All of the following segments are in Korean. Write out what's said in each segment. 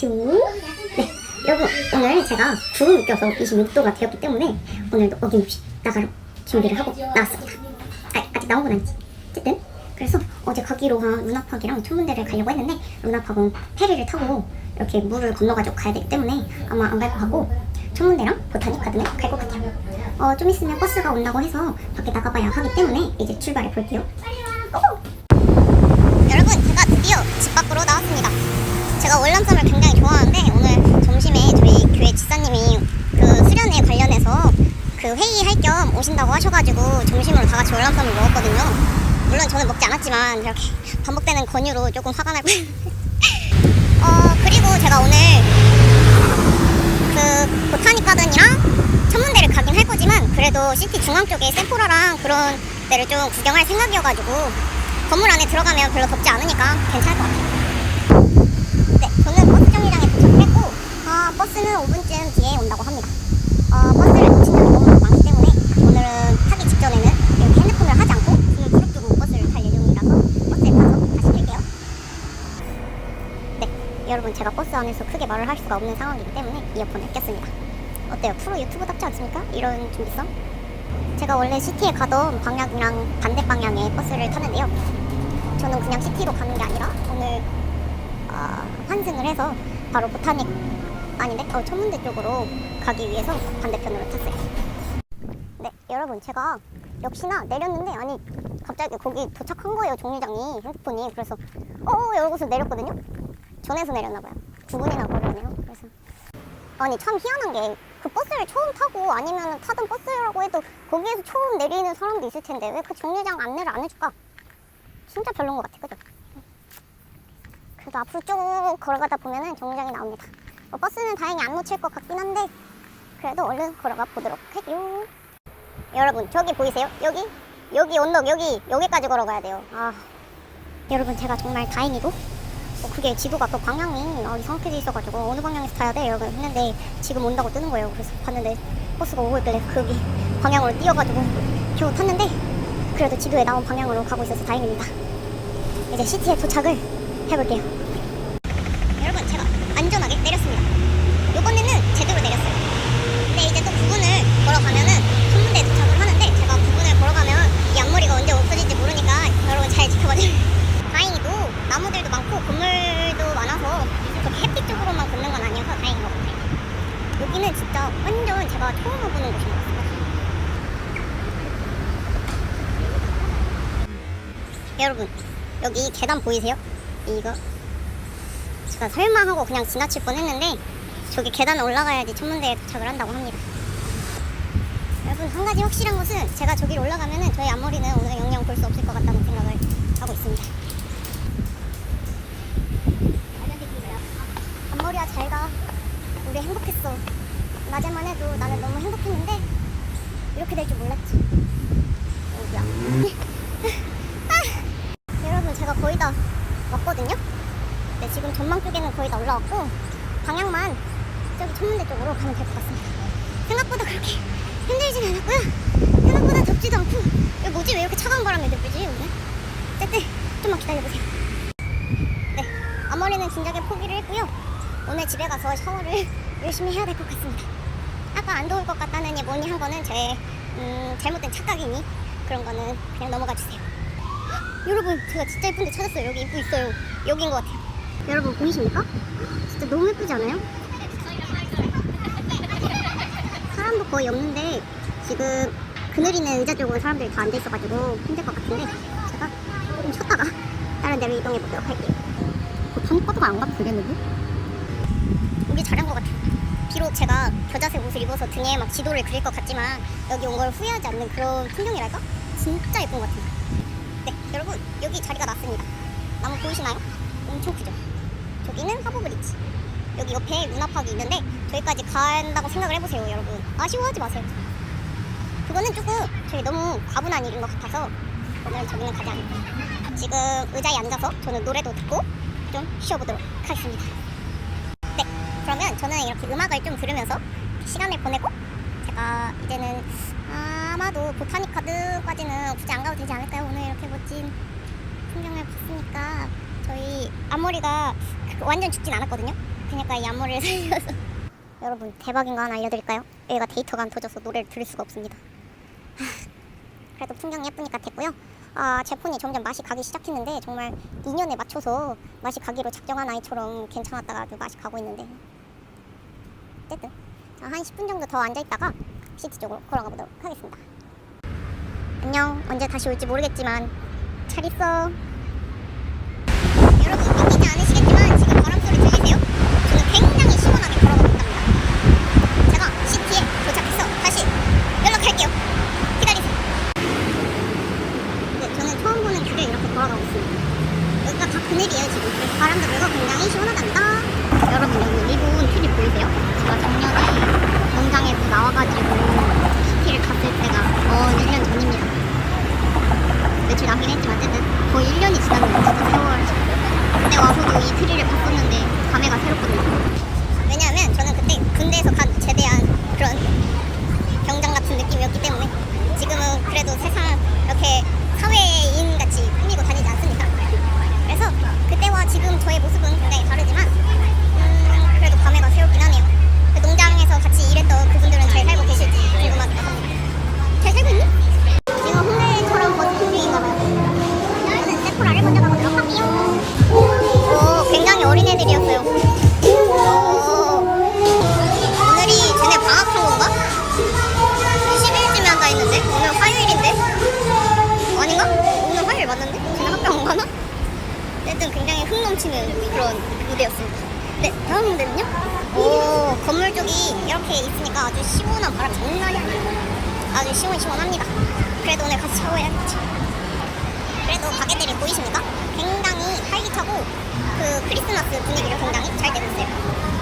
안녕하세요. 네, 여러분 오늘 제가 구름이 껴서 26도가 되었기 때문에 오늘도 어김없이 나가러 준비를 하고 나왔습니다. 아, 아직 나온 건 아니지. 어쨌든 그래서 어제 가기로 한 루나팍이랑 천문대를 가려고 했는데 루나팍은 페리를 타고 이렇게 물을 건너가지고 가야 되기 때문에 아마 안 갈 것 같고 천문대랑 보타닉 가든을 갈것 같아요. 어, 좀 있으면 버스가 온다고 해서 밖에 나가봐야 하기 때문에 이제 출발해 볼게요. 여러분 제가 드디어 집 밖으로 나왔습니다. 제가 월남쌈을 굉장히 좋아하는데 오늘 점심에 저희 교회 지사님이 그 수련회 관련해서 그 회의할 겸 오신다고 하셔가지고 점심으로 다 같이 월남쌈을 먹었거든요. 물론 저는 먹지 않았지만 이렇게 반복되는 권유로 조금 화가 나고 어 그리고 제가 오늘 그 보타닉 가든이랑 천문대를 가긴 할 거지만 그래도 시티 중앙 쪽에 세포라랑 그런 데를 좀 구경할 생각이어가지고 건물 안에 들어가면 별로 덥지 않으니까 괜찮을 것 같아요. 네, 저는 버스 정류장에 도착을 했고 아, 버스는 5분쯤 뒤에 온다고 합니다. 어, 버스를 놓친 적이 너무 많기 때문에 오늘은 타기 직전에는 이렇게 핸드폰을 하지 않고 손을 무릎 두고 버스를 탈 예정이라서 버스에 타서 다시 뵐게요. 네, 여러분 제가 버스 안에서 크게 말을 할 수가 없는 상황이기 때문에 이어폰을 꼈습니다. 어때요? 프로 유튜브답지 않습니까? 이런 준비성? 제가 원래 시티에 가던 방향이랑 반대 방향의 버스를 타는데요. 저는 그냥 시티로 가는 게 아니라 오늘 어, 환승을 해서 바로 보타닉 아닌데 어, 천문대 쪽으로 가기 위해서 반대편으로 탔어요. 네, 여러분 제가 역시나 내렸는데 아니 갑자기 거기 도착한 거예요 정류장이 핸드폰이 그래서 어 이러고서 내렸거든요. 전에서 내렸나 봐요. 9분이나 걸렸네요. 그래서 아니 참 희한한 게 그 버스를 처음 타고 아니면 타던 버스라고 해도 거기에서 처음 내리는 사람도 있을 텐데 왜 그 정류장 안내를 안 해줄까? 진짜 별론 것 같아, 그죠? 그래도 앞으로 쭉 걸어가다 보면은 정류장이 나옵니다. 뭐 버스는 다행히 안 놓칠 것 같긴 한데 그래도 얼른 걸어가 보도록 할게요. 여러분 저기 보이세요? 여기 여기 언덕 여기 여기까지 걸어가야 돼요. 아 여러분 제가 정말 다행히도 어, 그게 지도가 또 방향이 어, 이상하게 돼 있어가지고 어느 방향에서 타야 돼 여러분 했는데 지금 온다고 뜨는 거예요. 그래서 봤는데 버스가 오고 있길래 거기 방향으로 뛰어가지고 겨우 탔는데 그래도 지도에 나온 방향으로 가고 있어서 다행입니다. 이제 시티에 도착을 해볼게요. 여러분 제가 안전하게 내렸습니다. 이번에는 제대로 내렸어요. 근데 이제 또 부분을 걸어가면은 천문대에 도착을 하는데 제가 부분을 걸어가면 이 앞머리가 언제 없어질지 모르니까 여러분 잘 지켜봐주세요. 다행히도 나무들도 많고 건물도 많아서 그렇게 햇빛 쪽으로만 걷는 건 아니어서 다행인 것 같아요. 여기는 진짜 완전 제가 처음 와보는 곳인 것 같습니다. 여러분 여기 계단 보이세요? 이거 제가 설마 하고 그냥 지나칠 뻔 했는데 저기 계단 올라가야지 천문대에 도착을 한다고 합니다. 여러분 한 가지 확실한 것은 제가 저기를 올라가면은 저희 앞머리는 오늘 영영 볼 수 없을 것 같다는 생각을 하고 있습니다. 앞머리야 잘 가. 우리 행복했어. 낮에만 해도 나는 너무 행복했는데 이렇게 될 줄 몰랐지. 어디야? 아, 여러분 제가 거의 다 왔거든요. 네 지금 전망 쪽에는 거의 다 올라왔고 방향만 저기 천문대 쪽으로 가면 될 것 같습니다. 생각보다 그렇게 힘들진 않았고요. 생각보다 덥지도 않고 이거 뭐지 왜 이렇게 차가운 바람이 들지 오늘? 어쨌든 좀만 기다려보세요. 네 앞머리는 진작에 포기를 했고요. 오늘 집에 가서 샤워를 열심히 해야 될 것 같습니다. 아까 안 더울 것 같다느니 뭐니 한 거는 제 음, 잘못된 착각이니 그런 거는 그냥 넘어가 주세요. 헉, 여러분 제가 진짜 예쁜데 찾았어요. 여기 입구 있어요. 여기인 것 같아요. 여러분 보이십니까? 진짜 너무 예쁘지 않아요? 사람도 거의 없는데 지금 그늘이는 의자 쪽으로 사람들이 다 앉아 있어가지고 힘들 것 같은데 제가 좀 쉬었다가 다른 데로 이동해 보도록 할게요. 보통 버스가 안 가도 되겠는데? 오기 잘한 것 같아요. 비록 제가 겨자색 옷을 입어서 등에 막 지도를 그릴 것 같지만 여기 온 걸 후회하지 않는 그런 풍경이랄까? 진짜 예쁜 것 같아요. 네, 여러분 여기 자리가 났습니다. 나무 보이시나요? 엄청 크죠? 저기는 하버브리지. 여기 옆에 문화파크 있는데 저기까지 간다고 생각을 해보세요, 여러분. 아쉬워하지 마세요. 그거는 조금 저희 너무 과분한 일인 것 같아서 오늘 저기는 가지 않을게요. 지금 의자에 앉아서 저는 노래도 듣고 좀 쉬어보도록 하겠습니다. 네, 그러면 저는 이렇게 음악을 좀 들으면서 시간을 보내고 제가 이제는 아마도 보타닉 카드까지는 굳이 안 가도 되지 않을까요? 오늘 이렇게 멋진 풍경을 봤으니까 저희 앞머리가 완전 죽진 않았거든요. 그러니까 이 안무를 살려서 여러분 대박인 거 하나 알려드릴까요? 여기가 데이터가 안 터져서 노래를 들을 수가 없습니다 하, 그래도 풍경 예쁘니까 됐고요 아, 제 폰이 점점 맛이 가기 시작했는데 정말 2년에 맞춰서 맛이 가기로 작정한 아이처럼 괜찮았다가 아주 맛이 가고 있는데 어쨌든 자, 한 10분 정도 더 앉아있다가 시티 쪽으로 걸어가 보도록 하겠습니다. 안녕. 언제 다시 올지 모르겠지만 잘 있어. 여러분 믿기지 않으시겠지만 지금 바람 소리 들리세요? 저는 굉장히 시원하게 걸어가고 있답니다. 제가 시티에 도착해서 다시 연락할게요. 기다리세요. 네, 저는 처음 보는 길을 이렇게 걸어가고 있습니다. 여기가 다 그늘이에요 지금. 바람도 불고 굉장히 시원하답니다. 여러분 와가지고 시티를 갔을 때가 어 1년 전입니다. 며칠 남긴 했지만 어쨌든 거의 1년이 지났는데 진짜 세월 무대였습니다. 네 다음 무대는요? 오 건물 쪽이 이렇게 있으니까 아주 시원한 바람 장난이 아니에요. 아주 시원시원합니다. 그래도 오늘 같이 샤워해야겠지. 그래도 가게들이 보이십니까? 굉장히 활기차고 그 크리스마스 분위기를 굉장히 잘 내고 있어요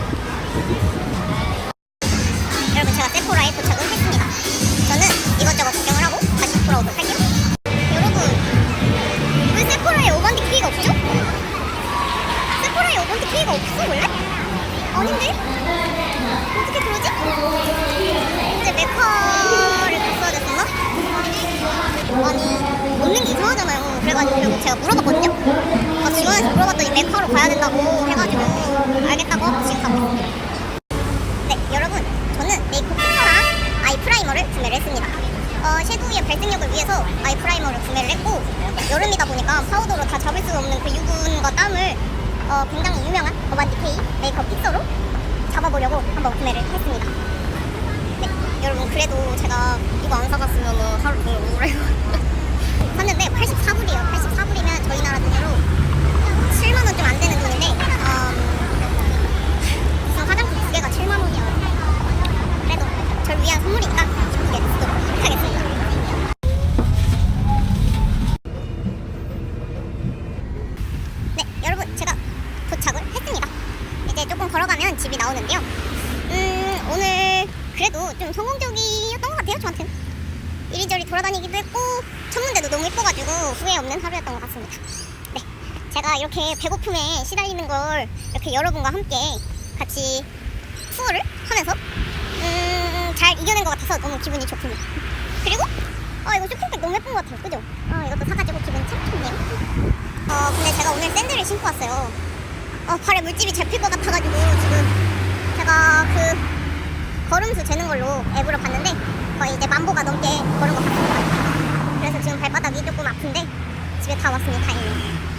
K가 없어 원래? 아닌데? 어떻게 그러지? 근데 메카를 갔어야 됐었나? 아니 없는 게 이상하잖아요. 그래가지고 결국 제가 물어봤거든요. 어, 지원해서 물어봤더니 메카로 가야 된다고 해가지고 알겠다고 지금 가고 있습니다. 네, 여러분, 저는 메이크업 픽서랑 아이 프라이머를 구매를 했습니다. 어, 섀도우의 발색력을 위해서 아이 프라이머를 구매를 했고 여름이다 보니까 파우더로 다 잡을 수 없는 그 유분과 땀을 어, 굉장히 유명한 어반 디케이 메이크업 픽서로 잡아보려고 한번 구매를 했습니다. 네, 여러분 그래도 제가 이거 안 사갔으면 하루 종일 우울해요. 샀는데 84불이에요. 84불이면 저희 나라 돈으로 걸어가면 집이 나오는데요. 음, 오늘 그래도 좀 성공적이었던 것 같아요, 저한테는. 이리저리 돌아다니기도 했고 첫 문제도 너무 예뻐가지고 후회 없는 하루였던 것 같습니다. 네, 제가 이렇게 배고픔에 시달리는 걸 이렇게 여러분과 함께 같이 투어를 하면서 음, 잘 이겨낸 것 같아서 너무 기분이 좋습니다. 그리고 아 이거 쇼핑백 너무 예쁜 것 같아요, 그죠? 아 이것도 사가지고 기분 참 좋네요. 어 근데 제가 오늘 샌들을 신고 왔어요. 어 발에 물집이 잡힐 것 같아가지고 지금 제가 그 걸음수 재는 걸로 앱으로 봤는데 거의 이제 만보가 넘게 걸은 것 같습니다. 그래서 지금 발바닥이 조금 아픈데 집에 다 왔으니 다행이에요.